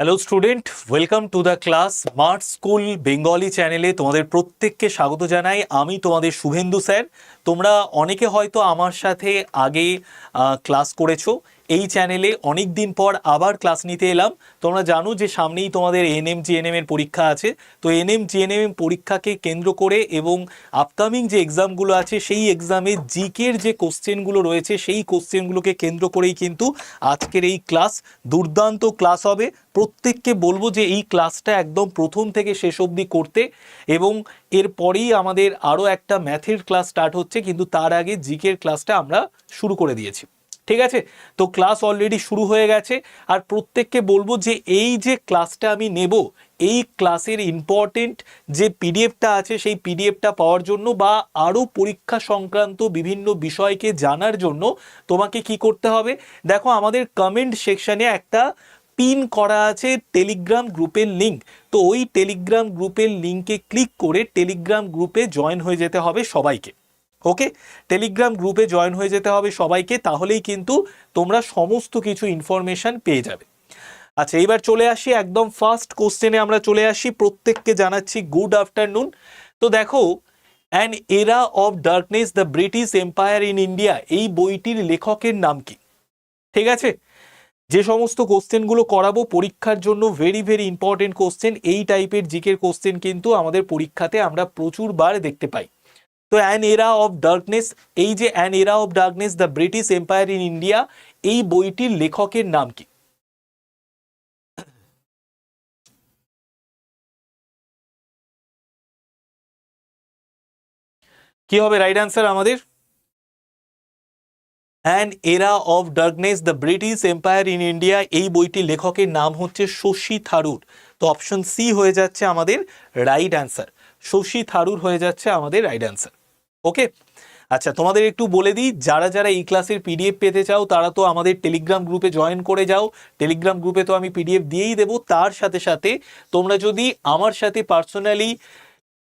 Hello student welcome to the class smart school Bengali চ্যানেলে তোমাদের প্রত্যেককে স্বাগত জানাই। আমি তোমাদের শুভেন্দু স্যার। তোমরা অনেকে হয়তো আমার সাথে আগে ক্লাস করেছ। এই চ্যানেলে অনেক দিন পর আবার ক্লাস নিতে এলাম। তোমরা জানো যে সামনেই তোমাদের এনএম জিএনএম এর পরীক্ষা আছে। তো এনএম জিএনএম পরীক্ষাকে কেন্দ্র করে এবং আপকামিং যে এক্সামগুলো আছে, সেই এক্সামে জিকের যে কোশ্চেনগুলো রয়েছে, সেই কোশ্চেনগুলোকে কেন্দ্র করেই কিন্তু আজকের এই ক্লাস দুর্দান্ত ক্লাস হবে। প্রত্যেককে বলব যে এই ক্লাসটা একদম প্রথম থেকে শেষ অবধি করতে এবং এরপরেই আমাদের আরও একটা ম্যাথের ক্লাস স্টার্ট হচ্ছে, কিন্তু তার আগে জিকের ক্লাসটা আমরা শুরু করে দিয়েছি। ঠিক আছে? তো ক্লাস অলরেডি শুরু হয়ে গেছে। আর প্রত্যেককে বলব যে এই যে ক্লাসটা আমি নেব, এই ক্লাসের ইম্পর্টেন্ট যে পিডিএফটা আছে, সেই পিডিএফটা পাওয়ার জন্য বা আরও পরীক্ষা সংক্রান্ত বিভিন্ন বিষয়কে জানার জন্য তোমাকে কি করতে হবে? দেখো, আমাদের কমেন্ট সেকশানে একটা পিন করা আছে টেলিগ্রাম গ্রুপের লিঙ্ক তো ওই টেলিগ্রাম গ্রুপের লিঙ্কে ক্লিক করে টেলিগ্রাম গ্রুপে জয়েন হয়ে যেতে হবে সবাইকে। ওকে টেলিগ্রাম গ্রুপে জয়েন হয়ে যেতে হবে সবাইকে, তাহলেই কিন্তু তোমরা সমস্ত কিছু ইনফরমেশন পেয়ে যাবে। আচ্ছা এবার চলে আসি একদম ফার্স্ট কোশ্চেনে আমরা চলে আসি। প্রত্যেককে জানাচ্ছি গুড আফটারনুন তো দেখো an era of darkness the British empire in India এই বইটির লেখকের নাম কি? ঠিক আছে? যে সমস্ত কোশ্চেনগুলো করাবো, পরীক্ষার জন্য ভেরি ভেরি ইম্পর্টেন্ট কোশ্চেন এই টাইপের জিকের কোশ্চেন কিন্তু আমাদের পরীক্ষাতে আমরা প্রচুর বার দেখতে পাই। তো অ্যান এরা অফ ডার্কনেস এই যে an era of darkness the British empire in India এই বইটির লেখকের নাম কি? কি হবে রাইট অ্যান্সার আমাদের? An era of darkness the British empire in India এই বইটির লেখকের নাম হচ্ছে শশী থারুর। তো অপশন সি হয়ে যাচ্ছে আমাদের রাইট অ্যান্সার শশী থারুর হয়ে যাচ্ছে আমাদের রাইট অ্যান্সার ওকে আচ্ছা তোমাদের একটু বলে দিই, যারা যারা এই ক্লাসের পিডিএফ পেতে চাও, তারা তো আমাদের টেলিগ্রাম গ্রুপে জয়েন করে যাও। টেলিগ্রাম গ্রুপে তো আমি পিডিএফ দিয়েই দেবো। তার সাথে সাথে তোমরা যদি আমার সাথে পার্সোনালি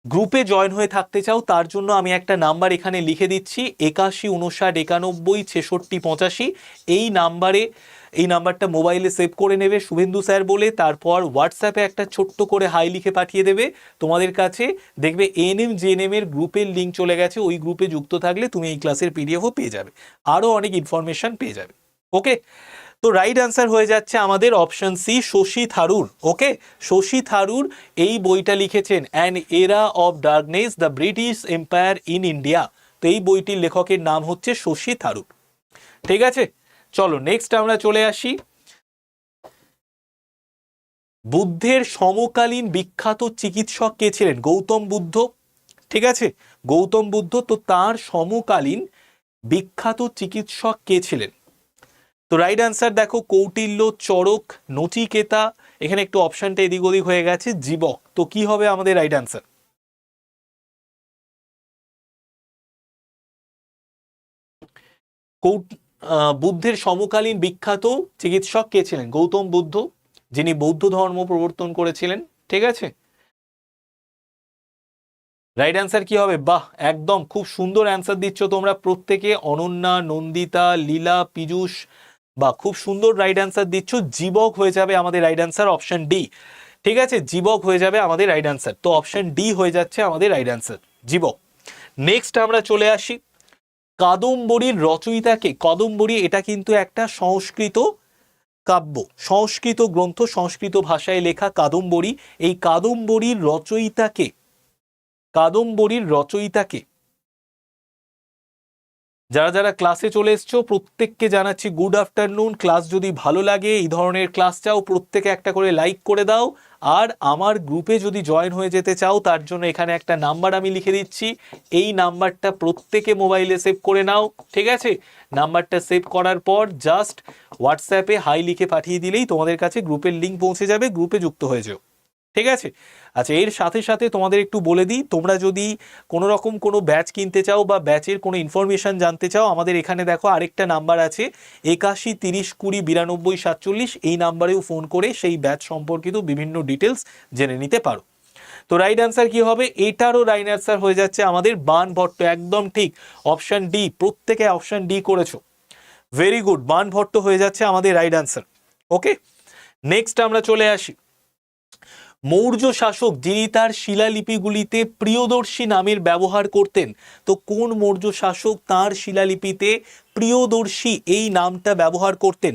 গ্রুপে জয়েন হয়ে থাকতে চাও, তার জন্য আমি একটা নাম্বার এখানে লিখে দিচ্ছি, একাশি, উনষাট, একানব্বই, ছেষট্টি, পঁচাশি। এই নাম্বারে এই নাম্বারটা মোবাইলে সেভ করে নেবে শুভেন্দু স্যার বলে, তারপর হোয়াটসঅ্যাপে একটা ছোট্ট করে হাই লিখে পাঠিয়ে দেবে। তোমাদের কাছে দেখবে এনএম জেএনএম এর গ্রুপের লিঙ্ক চলে গেছে, ওই গ্রুপে যুক্ত থাকলে তুমি এই ক্লাসের পিডিএফও পেয়ে যাবে। আরও অনেক ইনফরমেশন পেয়ে যাবে। ওকে তো রাইট অ্যান্সার হয়ে যাচ্ছে আমাদের option C Shashi Tharoor. Okay Shashi Tharoor এই বইটা লিখেছেন an era of darkness the British empire in India তো এই বইটির লেখকের নাম হচ্ছে শশী থারুর। ঠিক আছে? চলো নেক্সট আমরা চলে আসি। বুদ্ধের সমকালীন বিখ্যাত চিকিৎসক কে ছিলেন? গৌতম বুদ্ধ, ঠিক আছে? গৌতম বুদ্ধ তো তার সমকালীন বিখ্যাত চিকিৎসক কে ছিলেন? তো রাইট অ্যান্সার দেখো, কৌটিল্য চরক নচিকেতা, এখানে একটু অপশনটা এদিক ওদিক হয়ে গেছে, জীবক। তো কি হবে আমাদের রাইট অ্যান্সার বুদ্ধের সমকালীন বিখ্যাত চিকিৎসক কে ছিলেন? গৌতম বুদ্ধ, যিনি বৌদ্ধ ধর্ম প্রবর্তন করেছিলেন, ঠিক আছে? রাইট অ্যান্সার কি হবে? বাহ, একদম, খুব সুন্দর অ্যান্সার দিচ্ছ তোমরা প্রত্যেকে। অনন্যা, নন্দিতা, লীলা, পীযুষ, বা খুব সুন্দর রাইট অ্যান্সার দিচ্ছ। জীবক হয়ে যাবে আমাদের রাইট অ্যান্সার অপশন ডি ঠিক আছে? জীবক হয়ে যাবে আমাদের রাইট অ্যান্সার তো অপশন ডি হয়ে যাচ্ছে আমাদের রাইট অ্যান্সার জীবক। নেক্সট আমরা চলে আসি। কাদম্বরীর রচয়িতাকে, কদম্বরী এটা কিন্তু একটা সংস্কৃত কাব্য, সংস্কৃত গ্রন্থ, সংস্কৃত ভাষায় লেখা কাদম্বরী। এই কাদম্বরীর রচয়িতাকে কাদম্বরীর রচয়িতাকে যারা যারা ক্লাসে চলে এসছো, প্রত্যেককে জানাচ্ছি গুড আফটারনুন ক্লাস যদি ভালো লাগে, এই ধরনের ক্লাস চাও, প্রত্যেকে একটা করে লাইক করে দাও। আর আমার গ্রুপে যদি জয়েন হয়ে যেতে চাও, তার জন্য এখানে একটা নাম্বার আমি লিখে দিচ্ছি। এই নাম্বারটা প্রত্যেকে মোবাইলে সেভ করে নাও, ঠিক আছে? নাম্বারটা সেভ করার পর জাস্ট হোয়াটসঅ্যাপে হাই লিখে পাঠিয়ে দিলেই তোমাদের কাছে গ্রুপের লিঙ্ক পৌঁছে যাবে গ্রুপে যুক্ত হয়ে যাও। ঠিক আছে? আচ্ছা এর সাথে সাথে তোমাদের একটু বলে দিই, তোমরা যদি কোনো রকম কোনো ব্যাচ কিনতে চাও বা ব্যাচের কোনো ইনফরমেশন জানতে চাও, আমাদের এখানে দেখো আরেকটা নাম্বার আছে, একাশি তিরিশ কুড়ি বিরানব্বই সাতচল্লিশ, এই নাম্বারেও ফোন করে সেই ব্যাচ সম্পর্কিত বিভিন্ন ডিটেলস জেনে নিতে পারো। তো রাইট অ্যান্সার কি হবে? এটারও রাইট অ্যান্সার হয়ে যাচ্ছে আমাদের বান ভট্ট একদম ঠিক। অপশান ডি প্রত্যেকে অপশান ডি করেছ। ভেরি গুড বান ভট্ট হয়ে যাচ্ছে আমাদের রাইট অ্যান্সার ওকে নেক্সট আমরা চলে আসি। মৌর্য শাসক যিনি তার শিলালিপিগুলিতে প্রিয়দর্শী নামের ব্যবহার করতেন, তো কোন মৌর্য শাসক তার শিলালিপিতে প্রিয়দর্শী এই নামটা ব্যবহার করতেন?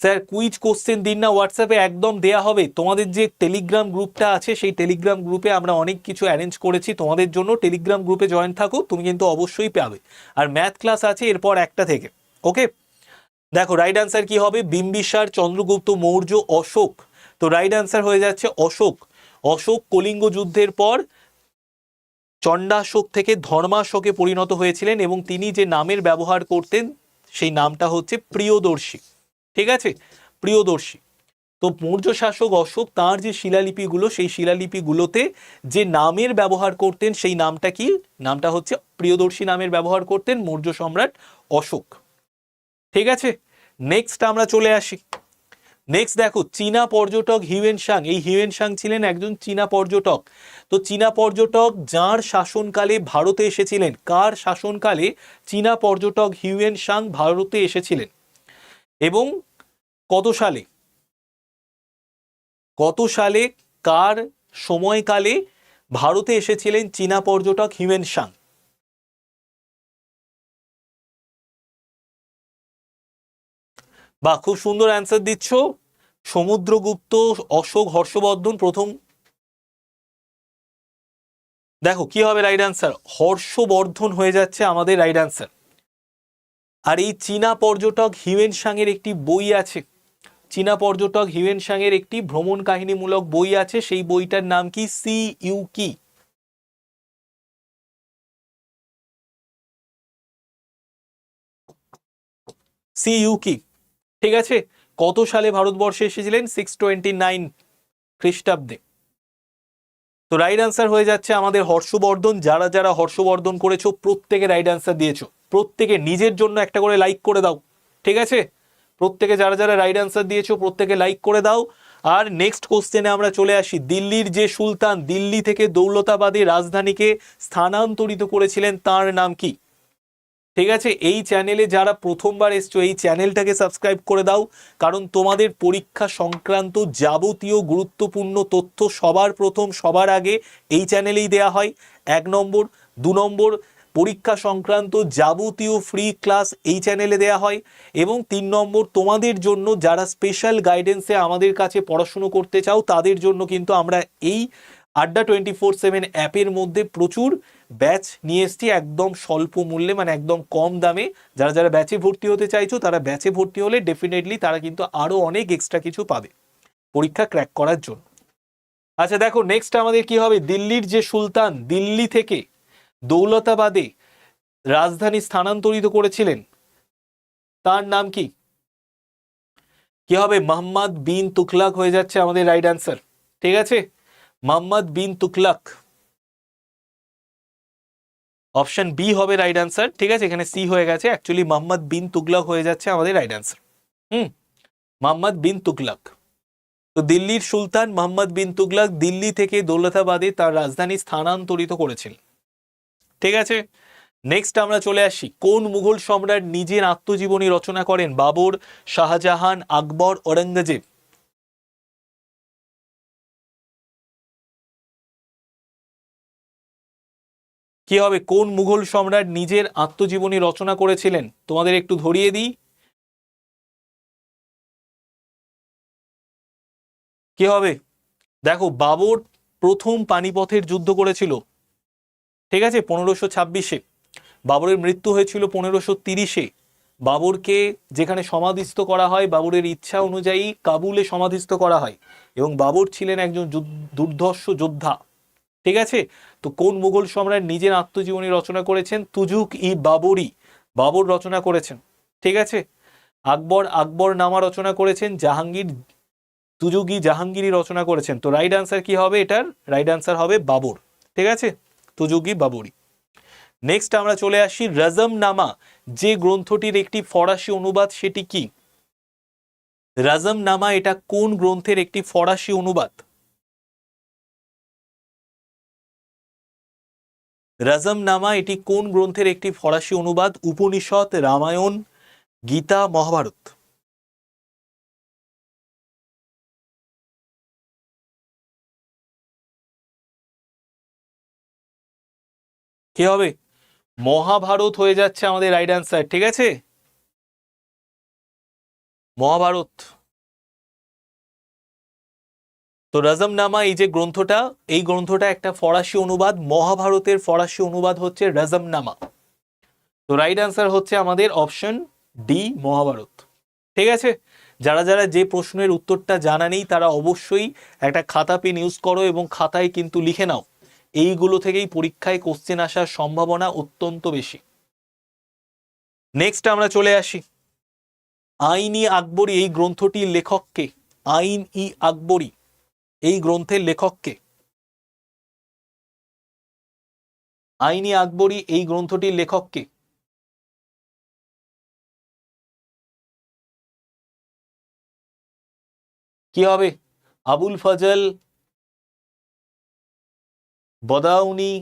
স্যার, কুইজ কোশ্চেন দিন না, হোয়াটসঅ্যাপে একদম দেয়া হবে। তোমাদের যে টেলিগ্রাম গ্রুপটা আছে, সেই টেলিগ্রাম গ্রুপে আমরা অনেক কিছু অ্যারেঞ্জ করেছি। তোমাদের জন্য টেলিগ্রাম গ্রুপে জয়েন থাকো তুমি কিন্তু অবশ্যই পাবে। আর ম্যাথ ক্লাস আছে এরপর একটা থেকে ওকে দেখো রাইট আনসার কি হবে? বিম্বিসার, চন্দ্রগুপ্ত, মৌর্য, অশোক। তো রাইট আনসার হয়ে যাচ্ছে অশোক। অশোক কলিঙ্গ যুদ্ধের পর চণ্ডাশোক থেকে ধর্মাশোকে পরিণত হয়েছিলেন এবং তিনি যে নামের ব্যবহার করতেন, সেই নামটা হচ্ছে প্রিয়দর্শী। ঠিক আছে? প্রিয়দর্শী। তো মৌর্য শাসক অশোক, তার যে শিলালিপিগুলো, সেই শিলালিপিগুলোতে যে নামের ব্যবহার করতেন, সেই নামটা কি? নামটা হচ্ছে প্রিয়দর্শী নামের ব্যবহার করতেন মৌর্য সম্রাট অশোক। ঠিক আছে? নেক্সট আমরা চলে আসি। নেক্সট দেখো, চীনা পর্যটক হিউয়েন সাং। এই হিউয়েন সাং ছিলেন একজন চীনা পর্যটক। তো চীনা পর্যটক যার শাসনকালে ভারতে এসেছিলেন, কার শাসনকালে চীনা পর্যটক হিউয়েন সাং ভারতে এসেছিলেন? এবং কত সালে? কত সালে, কার সময়কালে ভারতে এসেছিলেন চীনা পর্যটক হিউয়েন সাং? বা খুব সুন্দর অ্যান্সার দিচ্ছ। সমুদ্রগুপ্ত, অশোক, হর্ষবর্ধন প্রথম। দেখো, কি হবে রাইট অ্যান্সার হর্ষবর্ধন হয়ে যাচ্ছে আমাদের রাইট অ্যান্সার আর এই চীনা পর্যটক হিউয়েন সাংয়ের একটি বই আছে। চীনা পর্যটক হিউয়েন সাংয়ের একটি ভ্রমণ কাহিনীমূলক বই আছে। সেই বইটার নাম কি? সি ইউ কি? সি ইউ কি? ঠিক আছে? কত সালে ভারতবর্ষে এসেছিলেন? সিক্স টোয়েন্টি নাইন খ্রিস্টাব্দে। তো রাইট আনসার হয়ে যাচ্ছে আমাদের হর্ষবর্ধন। যারা যারা হর্ষবর্ধন করেছ, প্রত্যেকে রাইট আনসার দিয়েছ। প্রত্যেকে নিজের জন্য একটা করে লাইক করে দাও। ঠিক আছে? প্রত্যেকে যারা যারা রাইট আনসার দিয়েছ, প্রত্যেকে লাইক করে দাও। আর নেক্সট কোশ্চেনে আমরা চলে আসি। দিল্লির যে সুলতান, দিল্লি থেকে দৌলতাবাদী রাজধানীকে স্থানান্তরিত করেছিলেন, তার নাম কি? ঠিক আছে? এই চ্যানেলে যারা প্রথমবার এসছো, এই চ্যানেলটাকে সাবস্ক্রাইব করে দাও। কারণ তোমাদের পরীক্ষা সংক্রান্ত যাবতীয় গুরুত্বপূর্ণ তথ্য সবার প্রথম, সবার আগে এই চ্যানেলেই দেয়া হয়। এক নম্বর, দু নম্বর, পরীক্ষা সংক্রান্ত যাবতীয় ফ্রি ক্লাস এই চ্যানেলে দেয়া হয়। এবং তিন নম্বর, তোমাদের জন্য যারা স্পেশাল গাইডেন্সে আমাদের কাছে পড়াশুনো করতে চাও, তাদের জন্য কিন্তু আমরা এই আড্ডা টোয়েন্টি ফোর সেভেন অ্যাপের মধ্যে প্রচুর ব্যাচ নিয়ে এসছি একদম স্বল্প মূল্যে মানে একদম কম দামে। যারা যারা ব্যাচে ভর্তি হতে চাইছো, তারা ব্যাচে ভর্তি হলে ডেফিনেটলি তারা কিন্তু আরও অনেক এক্সট্রা কিছু পাবে পরীক্ষা ক্র্যাক করার জন্য। আচ্ছা দেখো নেক্সট আমাদের কি হবে? দিল্লির যে সুলতান, দিল্লি থেকে দৌলতাবাদে রাজধানী স্থানান্তরিত করেছিলেন। তার নাম কি? কি হবে? মোহাম্মদ বিন তুকলাক হয়ে যাচ্ছে আমাদের রাইট অ্যান্সার ঠিক আছে? মোহাম্মদ বিন তুকলাক অপশন বি হবে রাইট অ্যান্সার ঠিক আছে? এখানে সি হয়ে গেছে। অ্যাকচুয়ালি মোহাম্মদ বিন তুগলক হয়ে যাচ্ছে আমাদের right answer hmm? Mohammad bin Tughlaq তো দিল্লির সুলতান মোহাম্মদ বিন তুগলক দিল্লি থেকে দৌলতাবাদে তার রাজধানী স্থানান্তরিত করেছিলেন ঠিক আছে? নেক্সট আমরা চলে আসি। কোন মুঘল সম্রাট নিজের আত্মজীবনী রচনা করেন? বাবর, শাহজাহান, আকবর, ঔরঙ্গজেব। কি হবে? কোন মুঘল সম্রাট নিজের আত্মজীবনী রচনা করেছিলেন? তোমাদের একটু ধরিয়ে দিই। কি হবে? দেখো, বাবর প্রথম পানিপথের যুদ্ধ করেছিল। ঠিক আছে? পনেরোশো ছাব্বিশে। বাবরের মৃত্যু হয়েছিল পনেরোশো তিরিশে। বাবরকে যেখানে সমাধিস্থ করা হয়, বাবরের ইচ্ছা অনুযায়ী কাবুলে সমাধিস্থ করা হয়। এবং বাবর ছিলেন একজন দুর্ধর্ষ যোদ্ধা। ঠিক আছে? তো কোন মুঘল সম্রাট নিজের আত্মজীবনী রচনা করেছেন? তুজুক ই বাবরি। বাবর রচনা করেছেন। ঠিক আছে? আকবর আকবর নামা রচনা করেছেন। জাহাঙ্গীর তুজুগি জাহাঙ্গীরই রচনা করেছেন। তো রাইট আনসার কি হবে এটার? রাইট আনসার হবে বাবর। ঠিক আছে? তুজুগি বাবরি। নেক্সট আমরা চলে আসি রাজম নামা যে গ্রন্থটির একটি ফরাসি অনুবাদ সেটি কি? রাজম নামা এটা কোন গ্রন্থের একটি ফরাসি অনুবাদ? রাজমনামা এটি কোন গ্রন্থের একটি ফরাসি অনুবাদ? উপনিষদ, রামায়ণ, গীতা, মহাভারত। কি হবে? মহাভারত হয়ে যাচ্ছে আমাদের রাইট অ্যান্সার, ঠিক আছে? মহাভারত। তো রজমনামা, এই যে গ্রন্থটা, এই গ্রন্থটা একটা ফরাসি অনুবাদ, মহাভারতের ফরাসি অনুবাদ হচ্ছে রজমনামা। তো রাইট অ্যান্সার হচ্ছে আমাদের অপশন ডি মহাভারত। ঠিক আছে? যারা যারা যে প্রশ্নের উত্তরটা জানা নেই, তারা অবশ্যই একটা খাতা পেন ইউজ করো এবং খাতায় কিন্তু লিখে নাও। এইগুলো থেকেই পরীক্ষায় কোশ্চেন আসার সম্ভাবনা অত্যন্ত বেশি। নেক্সট আমরা চলে আসি। আইন ই আকবরী এই গ্রন্থটির লেখককে আইন ই আকবরী এই গ্রন্থের লেখককে? আইনি আকবরী এই গ্রন্থটির লেখককে? কি হবে? আবুল ফজল, বদাউনি,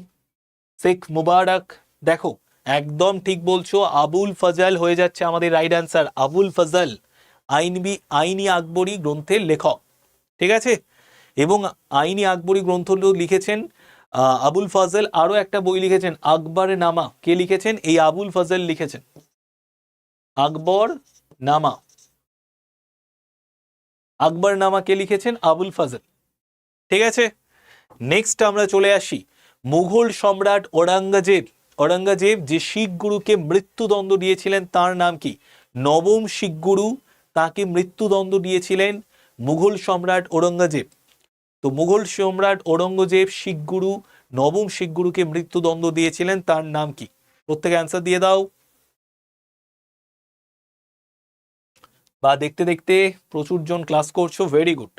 শেখ মুবারক। দেখো, একদম ঠিক বলছো, আবুল ফজল হয়ে যাচ্ছে আমাদের রাইট অ্যান্সার। আবুল ফজল, আইনবি আইনি আকবরী গ্রন্থের লেখক। ঠিক আছে? এবং আইনি আকবরী গ্রন্থগুলো লিখেছেন আবুল ফজল। আরও একটা বই লিখেছেন, আকবর নামা। কে লিখেছেন? এই আবুল ফজল লিখেছেন। আকবর নামা। আকবর নামা কে লিখেছেন? আবুল ফজল। ঠিক আছে? নেক্সট আমরা চলে আসি। মুঘল সম্রাট ঔরঙ্গজেব। ঔরঙ্গজেব যে শিখ গুরুকে মৃত্যুদণ্ড দিয়েছিলেন, তার নাম কি? নবম শিখ গুরু, তাকে মৃত্যুদণ্ড দিয়েছিলেন মুঘল সম্রাট ঔরঙ্গজেব। তো মুঘল সম্রাট ঔরঙ্গজেব শিখ গুরু, নবম শিখ গুরুকে মৃত্যুদণ্ড দিয়েছিলেন, তার নাম কি? প্রত্যেকে অ্যান্সার দিয়ে দাও। বা দেখতে দেখতে প্রচুর জন ক্লাস করছ ভেরি গুড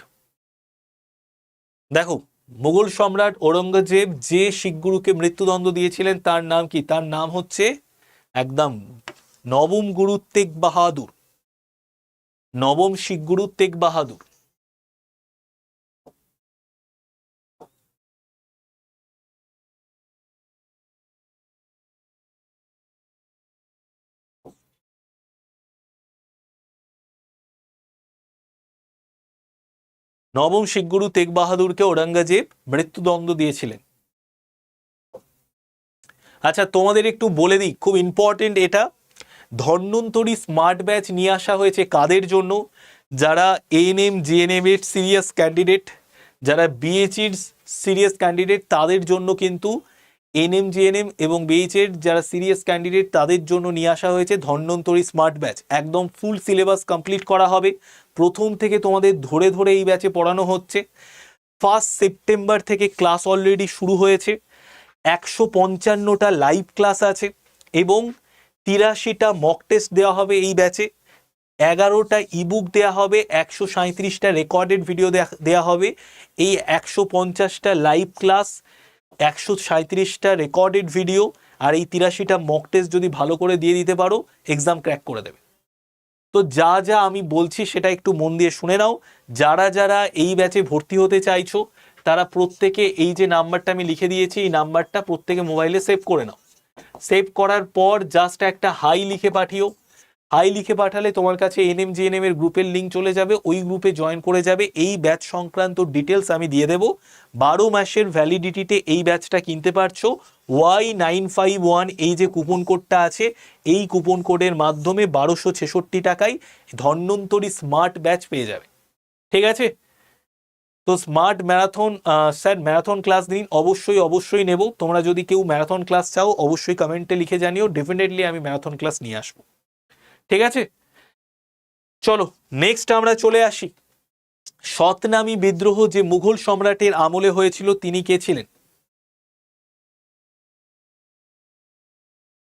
দেখো, মুঘল সম্রাট ঔরঙ্গজেব যে শিখ গুরুকে মৃত্যুদণ্ড দিয়েছিলেন, তার নাম কি? তার নাম হচ্ছে একদম নবম গুরু তেগ বাহাদুর। নবম শিখ গুরু তেগ বাহাদুর। নবম শিখ গুরু তেগ বাহাদুরকে ঔরঙ্গজেব মৃত্যুদণ্ড দিয়েছিলেন। আচ্ছা তোমাদের একটু বলে দিই, খুব ইম্পর্টেন্ট এটা। ধন্বন্তরী স্মার্ট ব্যাচ নিয়ে আসা হয়েছে কাদের জন্য? যারা এএনএম জিএনএম এর সিরিয়াস ক্যান্ডিডেট যারা বিএচির সিরিয়াস ক্যান্ডিডেট তাদের জন্য কিন্তু এনএম জিএনএম এবং বিএইচের যারা সিরিয়াস ক্যান্ডিডেট, তাদের জন্য নিয়ে আসা হয়েছে ধন্বন্তরী স্মার্ট ব্যাচ। একদম ফুল সিলেবাস কমপ্লিট করা হবে। প্রথম থেকে তোমাদের ধরে ধরে এই ব্যাচে পড়ানো হচ্ছে। ফার্স্ট সেপ্টেম্বর থেকে ক্লাস অলরেডি শুরু হয়েছে। একশো পঞ্চান্নটা লাইভ ক্লাস আছে এবং তিরাশিটা মক টেস্ট দেওয়া হবে এই ব্যাচে। এগারোটা ইবুক দেওয়া হবে, একশো সাঁত্রিশটা রেকর্ডেড ভিডিও দেওয়া হবে। এই একশো পঞ্চাশটা লাইভ ক্লাস একশো সাঁত্রিশটা রেকর্ডেড ভিডিও আর এই তিরাশিটা মক টেস্ট যদি ভালো করে দিয়ে দিতে পারো এক্সাম ক্র্যাক করে দেবে। তো যা যা আমি বলছি সেটা একটু মন দিয়ে শুনে নাও। যারা যারা এই ব্যাচে ভর্তি হতে চাইছো, তারা প্রত্যেকে এই যে নাম্বারটা আমি লিখে দিয়েছি, এই নাম্বারটা প্রত্যেকে মোবাইলে সেভ করে নাও। সেভ করার পর জাস্ট একটা হাই লিখে পাঠিও। হাই লিখে পাঠালে তোমার কাছে এনএম, জিএনএম এর গ্রুপের লিঙ্ক চলে যাবে, ওই গ্রুপে জয়েন করে যাবে। এই ব্যাচ সংক্রান্ত ডিটেলস আমি দিয়ে দেবো। বারো মাসের ভ্যালিডিটিতে এই ব্যাচটা কিনতে পারছ। ওয়াই নাইন ফাইভ ওয়ান এই যে কুপন কোডটা আছে, এই কুপন কোডের মাধ্যমে বারোশো ছেষট্টি টাকায় ধন্বন্তরী স্মার্ট ব্যাচ পেয়ে যাবে। ঠিক আছে? তো smart marathon sir marathon class দিন, অবশ্যই অবশ্যই নেব। তোমরা যদি কেউ ম্যারাথন ক্লাস চাও, অবশ্যই কমেন্টে লিখে জানিও। ডেফিনেটলি আমি ম্যারাথন ক্লাস নিয়ে আসব। ঠিক আছে? চলো নেক্সট আমরা চলে আসি। সতনামী বিদ্রোহ যে মুঘল সম্রাটের আমলে হয়েছিল, তিনি কে ছিলেন?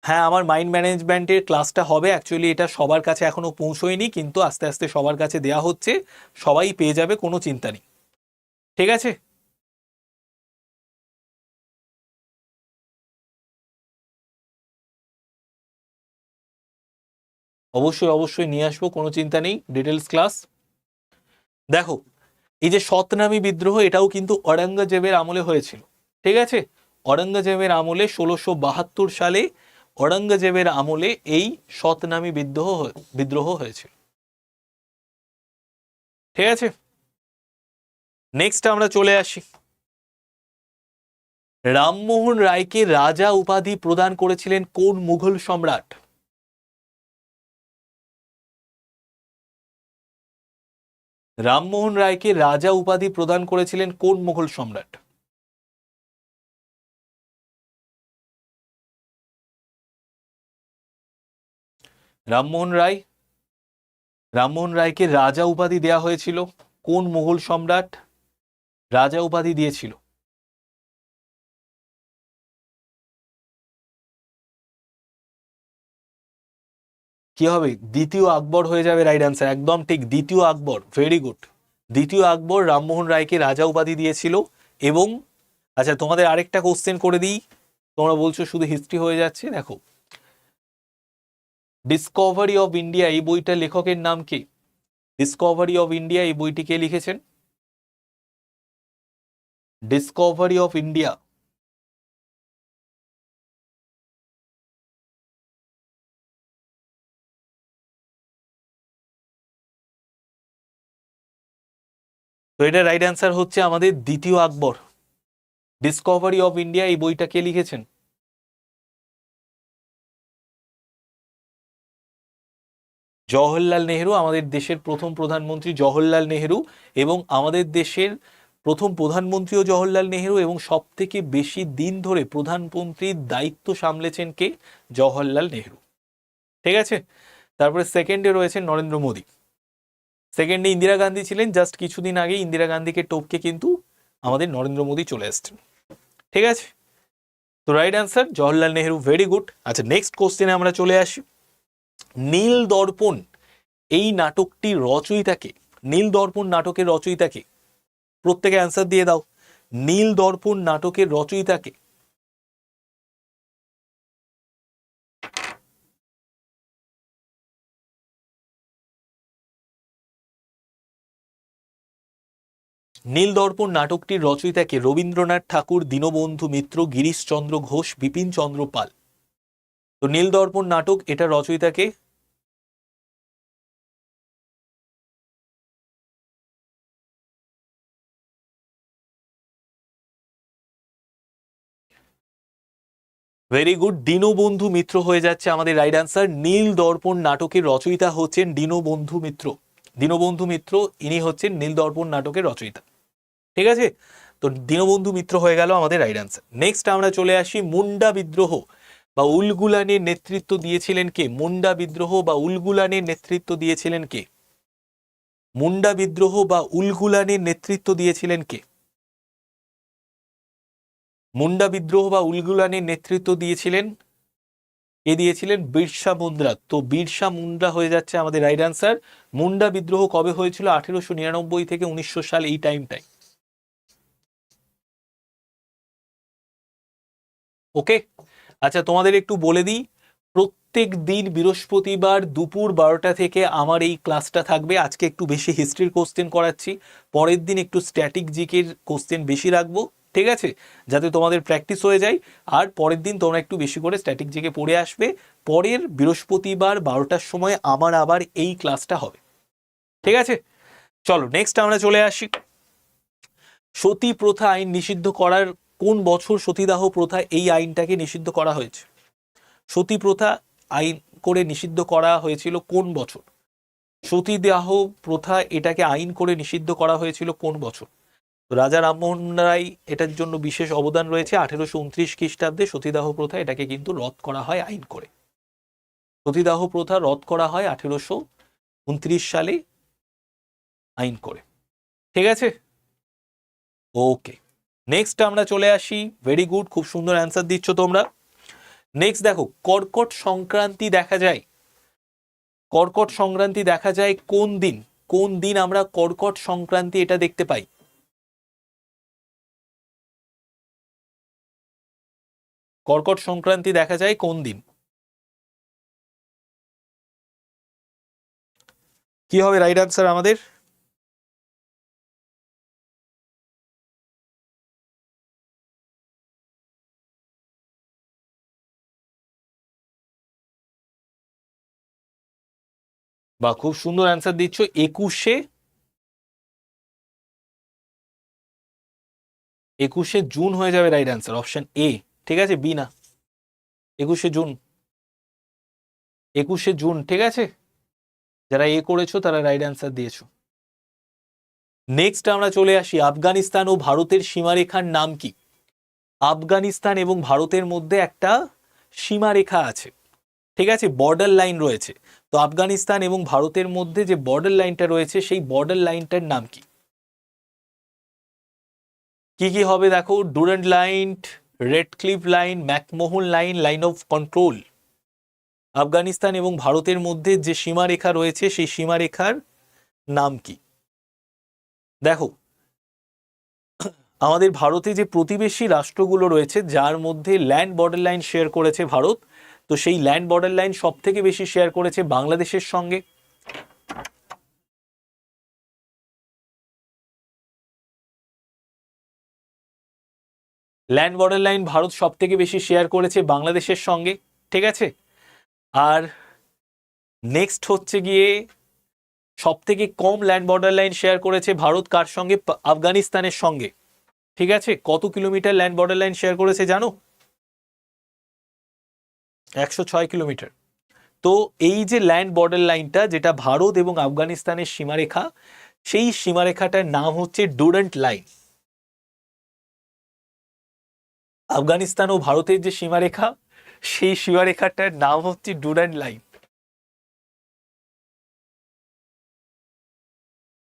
হ্যাঁ আমার মাইন্ড ম্যানেজমেন্টের ক্লাসটা হবে। অ্যাকচুয়ালি এটা সবার কাছে এখনও পৌঁছয়নি, কিন্তু আস্তে আস্তে সবার কাছে দেয়া হচ্ছে। সবাই পেয়ে যাবে, কোনো চিন্তা নেই। ঠিক আছে? অবশ্যই অবশ্যই নিয়ে আসব, কোনো চিন্তা নেই ডিটেলস ক্লাস দেখো, এই যে সতনামী বিদ্রোহ, এটাও কিন্তু ঔরঙ্গজেবের আমলে হয়েছিল, ঠিক আছে? ঔরঙ্গজেবের আমলে ষোলোশো বাহাত্তর সালে ঔরঙ্গজেবের আমলে এই সতনামী বিদ্রোহ বিদ্রোহ হয়েছিল। ঠিক আছে? নেক্সট আমরা চলে আসি। রামমোহন রায়কে রাজা উপাধি প্রদান করেছিলেন কোন মুঘল সম্রাট? রামমোহন রায়কে রাজা উপাধি প্রদান করেছিলেন কোন মুঘল সম্রাট? রামমোহন রায়? রামমোহন রায়কে রাজা উপাধি দেয়া হয়েছিল কোন মুঘল সম্রাট? রাজা উপাধি দিয়েছিল। কি হবে? দ্বিতীয় আকবর হয়ে যাবে রাইট অ্যান্সার একদম ঠিক, দ্বিতীয় আকবর ভেরি গুড দ্বিতীয় আকবর রামমোহন রায়কে রাজা উপাধি দিয়েছিল এবং আচ্ছা তোমাদের আরেকটা কোশ্চেন করে দিই। তোমরা বলছো শুধু হিস্ট্রি হয়ে যাচ্ছে। দেখো ডিসকভারি অফ ইন্ডিয়া এই বইটার লেখকের নাম কি? ডিসকভারি অফ ইন্ডিয়া এই বইটি কে লিখেছেন? ডিসকভারি অফ ইন্ডিয়া তো এটা রাইট অ্যান্সার হচ্ছে আমাদের দ্বিতীয় আকবর। ডিসকভারি অফ ইন্ডিয়া এই বইটা কে লিখেছেন? জওহরলাল নেহেরু, আমাদের দেশের প্রথম প্রধানমন্ত্রী জওহরলাল নেহেরু এবং আমাদের দেশের প্রথম প্রধানমন্ত্রীও জওহরলাল নেহেরু এবং সব থেকে বেশি দিন ধরে প্রধানমন্ত্রীর দায়িত্ব সামলেছেন কে? জওহরলাল নেহেরু। ঠিক আছে? তারপরে সেকেন্ডে রয়েছেন নরেন্দ্র মোদী। সেকেন্ডে ইন্দিরা গান্ধী ছিলেন জাস্ট কিছুদিন আগে ইন্দিরা গান্ধীকে টপকে কিন্তু আমাদের নরেন্দ্র মোদী চলে আসছেন ঠিক আছে? তো right answer Jawaharlal Nehru very good আচ্ছা নেক্সট কোশ্চেনে আমরা চলে আসি। নীল দর্পণ, এই নাটকটির রচয়িতাকে, নীল দর্পণ নাটকের রচয়িতাকে, প্রত্যেকে অ্যান্সার দিয়ে দাও। নীল দর্পণ নাটকের রচয়িতাকে নীল দর্পণ নাটকটির রচয়িতাকে রবীন্দ্রনাথ ঠাকুর, দীনবন্ধু মিত্র, গিরিশচন্দ্র ঘোষ বিপিন চন্দ্র পাল। তো নীল দর্পণ নাটক, এটা রচয়িতাকে ভেরি গুড দীনবন্ধু মিত্র হয়ে যাচ্ছে আমাদের রাইট অ্যান্সার নীল দর্পণ নাটকের রচয়িতা হচ্ছেন দীনবন্ধু মিত্র। দীনবন্ধু মিত্র, ইনি হচ্ছেন নীল দর্পণ নাটকের রচয়িতা। ঠিক আছে? তো দীনবন্ধু মিত্র হয়ে গেল আমাদের রাইট অ্যান্সার নেক্সট আমরা চলে আসি মুন্ডা বিদ্রোহ বা উলগুলানের নেতৃত্ব দিয়েছিলেন কে? মুন্ডা বিদ্রোহ বা উলগুলানের নেতৃত্ব দিয়েছিলেন কে? মুন্ডা বিদ্রোহ বা উলগুলানের নেতৃত্ব দিয়েছিলেন কে? মুন্ডা বিদ্রোহ বা উলগুলানের নেতৃত্ব দিয়েছিলেন কে দিয়েছিলেন? বিরসা মুন্দ্রা। তো বিরসা মুন্ডা হয়ে যাচ্ছে আমাদের রাইট অ্যান্সার মুন্ডা বিদ্রোহ কবে হয়েছিল? আঠেরোশো নিরানব্বই থেকে উনিশশো সাল এই টাইমটাই ওকে আচ্ছা তোমাদের একটু বলে দিই, প্রত্যেক দিন বৃহস্পতিবার দুপুর বারোটা থেকে আমার এই ক্লাসটা থাকবে। আজকে একটু বেশি হিস্ট্রির কোশ্চেন করাচ্ছি। পরের দিন একটু স্ট্যাটিক জিকের কোশ্চেন বেশি রাখব, ঠিক আছে? যাতে তোমাদের প্র্যাকটিস হয়ে যায়। আর পরের দিন তোমরা একটু বেশি করে স্ট্যাটিক জিকে পড়ে আসবে। পরের বৃহস্পতিবার বারোটার সময় আমার আবার এই ক্লাসটা হবে। ঠিক আছে? চলো নেক্সট আমরা চলে আসি। সতী প্রথা আইন নিষিদ্ধ করার কোন বছর সতীদাহ প্রথা এই আইনটাকে নিষিদ্ধ করা হয়েছে? সতী প্রথা আইন করে নিষিদ্ধ করা হয়েছিল কোন বছর? সতীদাহ প্রথা এটাকে আইন করে নিষিদ্ধ করা হয়েছিল কোন বছর? রাজা রামমোহন রায় এটার জন্য বিশেষ অবদান রয়েছে আঠেরোশো উনত্রিশ খ্রিস্টাব্দে সতীদাহ প্রথা এটাকে কিন্তু রদ করা হয় আইন করে। সতীদাহ প্রথা রদ করা হয় আঠেরোশো উনত্রিশ সালে আইন করে। ঠিক আছে? ওকে। নেক্সট আমরা চলে আসি। ভেরি গুড খুব সুন্দর অ্যান্সার দিচ্ছ তোমরা। নেক্সট দেখো, কর্কট সংক্রান্তি দেখা যায়। কর্কট সংক্রান্তি দেখা যায় কোন দিন? কোন দিন আমরা কর্কট সংক্রান্তি এটা দেখতে পাই? কর্কট সংক্রান্তি দেখা যায় কোন দিন? কি হবে রাইট আনসার আমাদের? বা খুব সুন্দর অ্যান্সার দিচ্ছ, একুশে একুশে জুন হয়ে যাবে রাইট অ্যান্সার অপশন এ ঠিক আছে? বি না। একুশে জুন। একুশে জুন, ঠিক আছে? যারা এ করেছ, তারা রাইট অ্যান্সার দিয়েছ। নেক্সট আমরা চলে আসি, আফগানিস্তান ও ভারতের সীমারেখার নাম কি? আফগানিস্তান এবং ভারতের মধ্যে একটা সীমারেখা আছে, ঠিক আছে? বর্ডার লাইন রয়েছে। তো আফগানিস্তান এবং ভারতের মধ্যে যে বর্ডার লাইনটা রয়েছে, সেই বর্ডার লাইনটার নাম কি? কি কি হবে দেখো? Durand line Radcliffe line McMahon line line of control Afghanistan এবং ভারতের মধ্যে যে সীমারেখা রয়েছে, সেই সীমারেখার নাম কি? দেখো, আমাদের ভারতে যে প্রতিবেশী রাষ্ট্রগুলো রয়েছে, যার মধ্যে ল্যান্ড বর্ডার লাইন শেয়ার করেছে ভারত তো সেই ল্যান্ড বর্ডার লাইন সব থেকে বেশি শেয়ার করেছে বাংলাদেশের সঙ্গে। ল্যান্ড বর্ডার লাইন ভারত সব থেকে বেশি শেয়ার করেছে বাংলাদেশের সঙ্গে, ঠিক আছে? আর নেক্সট হচ্ছে গিয়ে সব থেকে কম ল্যান্ড বর্ডার লাইন শেয়ার করেছে ভারত কার সঙ্গে? আফগানিস্তানের সঙ্গে, ঠিক আছে? কত kilometre land border line share করেছে জানো? একশো ছয় কিলোমিটার। তো এই যে ল্যান্ড বর্ডার লাইনটা যেটা ভারত এবং আফগানিস্তানের সীমারেখা, সেই সীমারেখাটার নাম হচ্ছে ডুরেন্ট লাইন আফগানিস্তান ও ভারতের যে সীমারেখা, সেই সীমারেখাটার নাম হচ্ছে ডুরেন্ট লাইন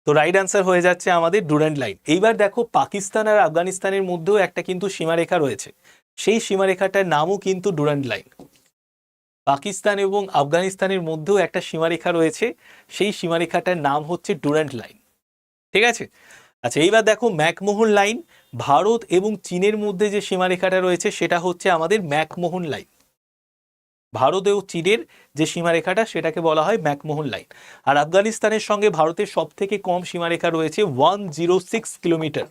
তো রাইট অ্যান্সার হয়ে যাচ্ছে আমাদের ডুরেন্ট লাইন এইবার দেখো, পাকিস্তান আর আফগানিস্তানের মধ্যেও একটা কিন্তু সীমারেখা রয়েছে। সেই সীমারেখাটার নামও কিন্তু ডুরেন্ট লাইন পাকিস্তান এবং আফগানিস্তানের মধ্যেও একটা সীমারেখা রয়েছে। সেই সীমারেখাটার নাম হচ্ছে ডুরেন্ট লাইন। ঠিক আছে? আচ্ছা এইবার দেখো ম্যাকমোহন লাইন। ভারত এবং চীনের মধ্যে যে সীমারেখাটা রয়েছে, সেটা হচ্ছে আমাদের ম্যাকমোহন লাইন। ভারত ও চীনের যে সীমারেখাটা, সেটাকে বলা হয় ম্যাকমোহন লাইন। আর আফগানিস্তানের সঙ্গে ভারতের সব থেকে কম সীমারেখা রয়েছে ওয়ান জিরো সিক্স কিলোমিটার।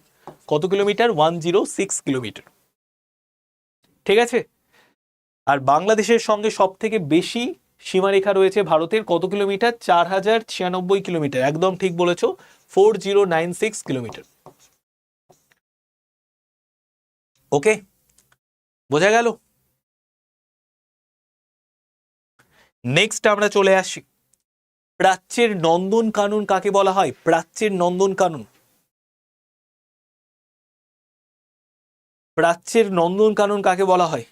কত kilometre? One zero six kilometre. ঠিক আছে? আর বাংলাদেশের সঙ্গে সব থেকে বেশি সীমারেখা রয়েছে ভারতের, কত কিলোমিটার? চার হাজার ছিয়ানব্বই কিলোমিটার। একদম ঠিক বলেছ, four zero nine six kilometre. Okay, বোঝা গেল? নেক্সট আমরা চলে আসি। প্রাচ্যের নন্দন কানুন কাকে বলা হয়? প্রাচ্যের নন্দন কানুন। প্রাচ্যের নন্দন কানুন কাকে বলা হয়?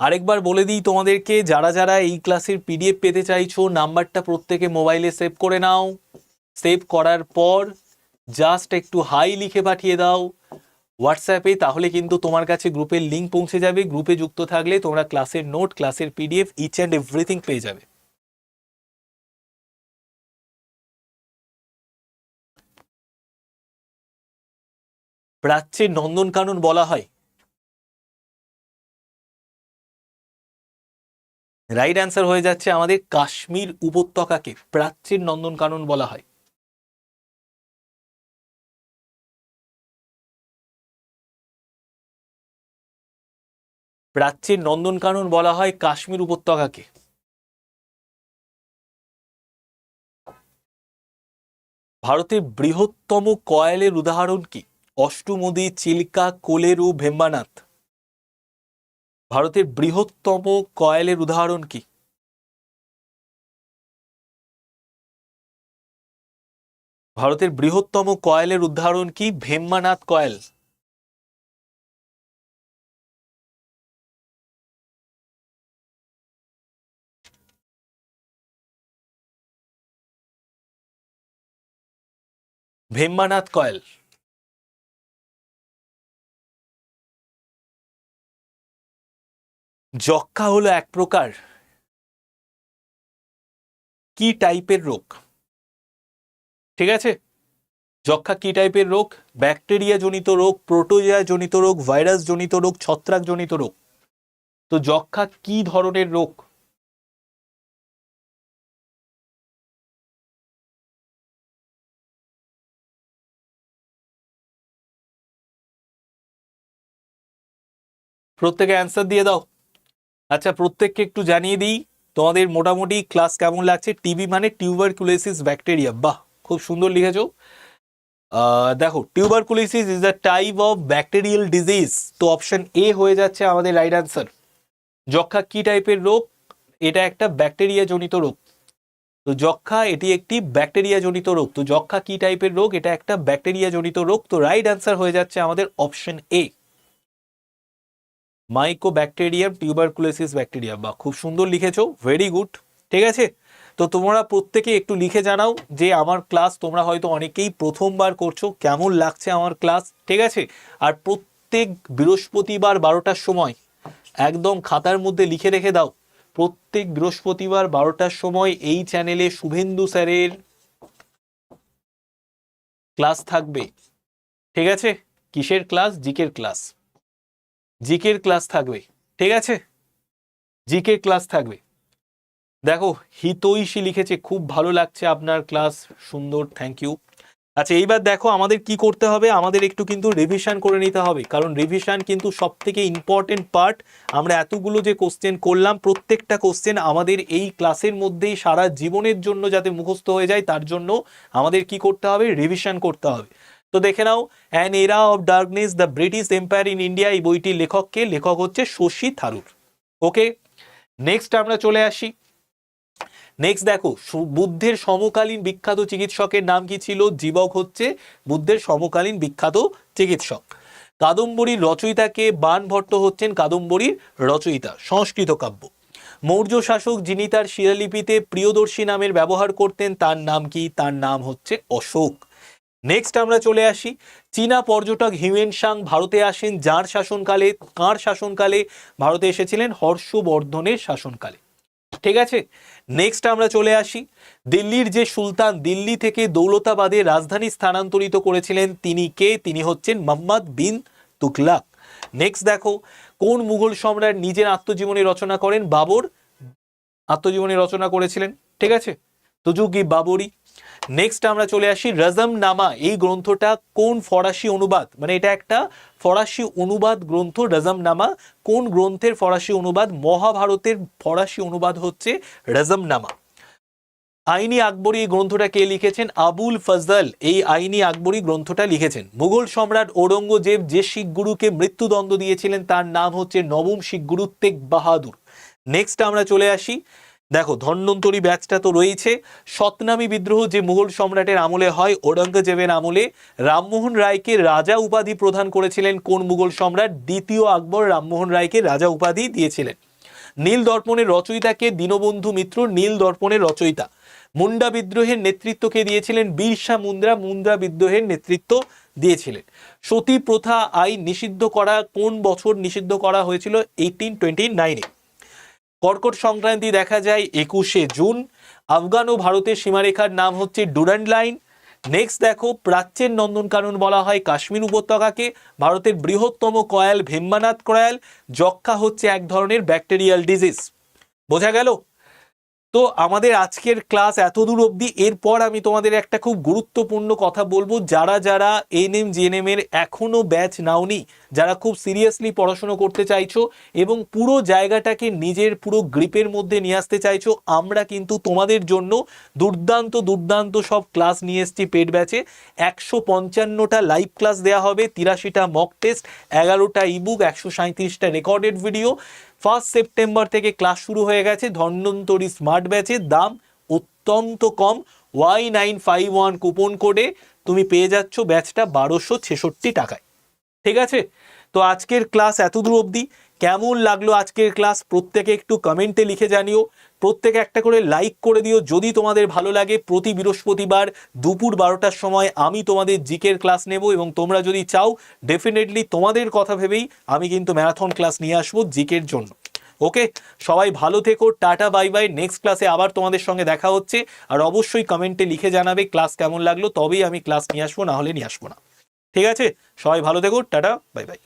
আরেকবার বলে দিই তোমাদেরকে, যারা যারা এই ক্লাসের পিডিএফ পেতে চাইছো, নাম্বারটা প্রত্যেকে মোবাইলে সেভ করে নাও। সেভ করার পর জাস্ট একটু হাই লিখে পাঠিয়ে দাও হোয়াটসঅ্যাপে তাহলে কিন্তু তোমার কাছে গ্রুপের লিঙ্ক পৌঁছে যাবে। গ্রুপে যুক্ত থাকলে তোমরা ক্লাসের নোট ক্লাসের পিডিএফ ইচ অ্যান্ড এভরিথিং পেয়ে যাবে। প্রাচ্যের নন্দনকানন বলা হয়। রাইট অ্যান্সার হয়ে যাচ্ছে আমাদের কাশ্মীর উপত্যকাকে, প্রাচ্যের নন্দনকানন বলা হয়। প্রাচ্যের নন্দনকানন বলা হয় কাশ্মীর উপত্যকাকে। ভারতের বৃহত্তম কয়েলের উদাহরণ কি? অষ্টমুদি, চিল্কা, কোলেরু, ভেম্বানাথ। ভারতের বৃহত্তম কয়েলের উদাহরণ কি? ভারতের বৃহত্তম কয়েলের উদাহরণ কি? ভেম্বানাথ কয়েল। ভেম্বানাথ কয়েল। যক্ষা হলো এক প্রকার। কি টাইপের রোগ? ঠিক আছে? যক্ষা কি টাইপের রোগ? ব্যাকটেরিয়া জনিত রোগ প্রোটোজিয়া জনিত রোগ ভাইরাস জনিত রোগ ছত্রাক জনিত রোগ। তো যক্ষা কি ধরনের রোগ? প্রত্যেকে অ্যান্সার দিয়ে দাও। আচ্ছা প্রত্যেককে একটু জানিয়ে দিই, তোমাদের মোটামুটি ক্লাস কেমন লাগছে? টিবি মানে টিউবারকুলোসিস ব্যাকটেরিয়া বাহ, খুব সুন্দর লিখেছো। দেখো tuberculosis is a type of bacterial disease তো অপশন এ হয়ে যাচ্ছে আমাদের রাইট অ্যান্সার যক্ষা কি টাইপের রোগ? এটা একটা ব্যাকটেরিয়া জনিত রোগ। তো যক্ষা, এটি একটি ব্যাকটেরিয়া জনিত রোগ। তো যক্ষা কি টাইপের রোগ? এটা একটা ব্যাকটেরিয়া জনিত রোগ। তো রাইট অ্যান্সার হয়ে যাচ্ছে আমাদের option A mycobacterium tuberculosis bacteria বা খুব সুন্দর লিখেছো ভেরি গুড ঠিক আছে? তো তোমরা প্রত্যেকে একটু লিখে জানাও যে আমার ক্লাস তোমরা হয়তো অনেকেই প্রথমবার করছ, কেমন লাগছে আমার ক্লাস ঠিক আছে? আর প্রত্যেক বৃহস্পতিবার বারোটার সময় একদম খাতার মধ্যে লিখে রেখে দাও, প্রত্যেক বৃহস্পতিবার বারোটার সময় এই চ্যানেলে শুভেন্দু স্যারের ক্লাস থাকবে, ঠিক আছে? কিসের ক্লাস জিকের ক্লাস জিকের ক্লাস থাকবে, ঠিক আছে? জিকের ক্লাস থাকবে। দেখো, হিতৈষী লিখেছে, খুব ভালো লাগছে আপনার ক্লাস, সুন্দর থ্যাংক ইউ আচ্ছা এইবার দেখো আমাদের কি করতে হবে, আমাদের একটু কিন্তু রিভিশন করে নিতে হবে, কারণ রিভিশন কিন্তু সব থেকে ইম্পর্টেন্ট পার্ট আমরা এতগুলো যে কোশ্চেন করলাম, প্রত্যেকটা কোশ্চেন আমাদের এই ক্লাসের মধ্যেই সারা জীবনের জন্য যাতে মুখস্থ হয়ে যায়, তার জন্য আমাদের কি করতে হবে রিভিশন করতে হবে। তো দেখে নাও an era of darkness the British empire in India এই বইটির লেখককে লেখক হচ্ছে শশী থারুর। ওকে নেক্সট আমরা চলে আসি। নেক্সট দেখো বুদ্ধের সমকালীন বিখ্যাত চিকিৎসকের নাম কি ছিল? জীবক হচ্ছে বুদ্ধের সমকালীন বিখ্যাত চিকিৎসক। কাদম্বরীর রচয়িতাকে বাণভট্ট হচ্ছেন কাদম্বরীর রচয়িতা, সংস্কৃত কাব্য। মৌর্য শাসক যিনি তার শিলালিপিতে প্রিয়দর্শী নামের ব্যবহার করতেন, তার নাম কি? তার নাম হচ্ছে অশোক। নেক্সট আমরা চলে আসি। চীনা পর্যটক হিউয়েন সাং ভারতে আসেন, যার শাসনকালে, কার শাসনকালে ভারতে এসেছিলেন? হর্ষবর্ধনের শাসনকালে। ঠিক আছে? নেক্সট আমরা চলে আসি। দিল্লির যে সুলতান, দিল্লি থেকে দৌলতাবাদে রাজধানী স্থানান্তরিত করেছিলেন তিনি কে? তিনি হচ্ছেন মোহাম্মদ বিন তুকলাক নেক্সট দেখো, কোন মুঘল সম্রাট নিজের আত্মজীবনী রচনা করেন? বাবর। আত্মজীবনী রচনা করেছিলেন। ঠিক আছে? তুজুগি বাবরি নেক্সট আমরা চলে আসি রজম নামা এই গ্রন্থটা কোন ফরাসি অনুবাদ? মানে এটা একটা ফরাসি অনুবাদ গ্রন্থ রজম নামা কোন গ্রন্থের ফরাসি অনুবাদ? মহাভারতের ফরাসি অনুবাদ হচ্ছে রজম নামা আইনি আকবরী এই গ্রন্থটা কে লিখেছেন? আবুল ফজল এই আইনি আকবরী গ্রন্থটা লিখেছেন। মুঘল সম্রাট ঔরঙ্গজেব যে শিখ গুরুকে মৃত্যুদণ্ড দিয়েছিলেন, তার নাম হচ্ছে নবম শিখ গুরু তেগ বাহাদুর। নেক্সট আমরা চলে আসি দেখো, ধন্বন্তরী ব্যাচটা তো রয়েছে। সতনামী বিদ্রোহ যে মুঘল সম্রাটের আমলে হয়, ঔরঙ্গজেবের আমলে রামমোহন রায়কে রাজা উপাধি প্রদান করেছিলেন কোন মুঘল সম্রাট? দ্বিতীয় আকবর রামমোহন রায়কে রাজা উপাধি দিয়েছিলেন। নীল দর্পণের রচয়িতাকে দীনবন্ধু মিত্র, নীল দর্পণের রচয়িতা। মুন্ডা বিদ্রোহের নেতৃত্বকে দিয়েছিলেন? বীরসা মুন্দ্রা মুন্দ্রা বিদ্রোহের নেতৃত্ব দিয়েছিলেন। সতী প্রথা আইন নিষিদ্ধ করা, কোন বছর নিষিদ্ধ করা হয়েছিল? এইটিন টোয়েন্টি নাইনে কর্কট সংক্রান্তি দেখা যায় একুশে জুন। আফগান ও ভারতের সীমারেখার নাম হচ্ছে ডুরান্ড লাইন। নেক্সট দেখো, প্রাচ্যের নন্দনকানন বলা হয় কাশ্মীর উপত্যকাকে। ভারতের বৃহত্তম কয়াল ভেম্বানাথ কয়াল যক্ষা হচ্ছে এক ধরনের ব্যাকটেরিয়াল ডিজিজ বোঝা গেল? তো আমাদের আজকের ক্লাস এত দূর অবধি, এরপর আমি তোমাদের একটা খুব গুরুত্বপূর্ণ কথা বলব। যারা যারা এনএম জিএনএম এর এখনও ব্যাচ নাওনি, যারা খুব সিরিয়াসলি পড়াশুনো করতে চাইছো এবং পুরো জায়গাটাকে নিজের পুরো গ্রিপের মধ্যে নিয়ে আসতে চাইছো, আমরা কিন্তু তোমাদের জন্য দুর্দান্ত দুর্দান্ত সব ক্লাস নিয়ে এসেছি পেড ব্যাচে একশো পঞ্চান্নটা লাইভ ক্লাস দেওয়া হবে, তিরাশিটা মক টেস্ট এগারোটা ইবুক একশো সাঁত্রিশটা রেকর্ডেড ভিডিও ফার্স্ট সেপ্টেম্বর থেকে ক্লাস শুরু হয়ে গেছে। ধন্বন্তরী স্মার্ট ব্যাচের দাম অত্যন্ত কম। Y nine five one coupon কোডে তুমি পেয়ে যাচ্ছ ব্যাচটা বারোশো ছেষট্টি টাকায়। ঠিক আছে? তো আজকের ক্লাস এতদূর অবধি। কেমন লাগল আজকের ক্লাস প্রত্যেকে একটু কমেন্টে লিখে জানিও। প্রত্যেকে একটা করে লাইক করে দিও। যদি তোমাদের ভালো লাগে, প্রতি বৃহস্পতিবার দুপুর বারোটার সময় আমি তোমাদের জিকের ক্লাস নেব এবং তোমরা যদি চাও ডেফিনেটলি তোমাদের কথা ভেবেই আমি কিন্তু ম্যারাথন ক্লাস নিয়ে আসব জিকের জন্য। ওকে সবাই ভালো থেকো, টাটা বাই বাই নেক্সট ক্লাসে আবার তোমাদের সঙ্গে দেখা হচ্ছে। আর অবশ্যই কমেন্টে লিখে জানাবে ক্লাস কেমন লাগল, তবেই আমি ক্লাস নিয়ে আসব, না হলে নিয়ে আসব না। ঠিক আছে? সবাই ভালো থেকো, টাটা বাই বাই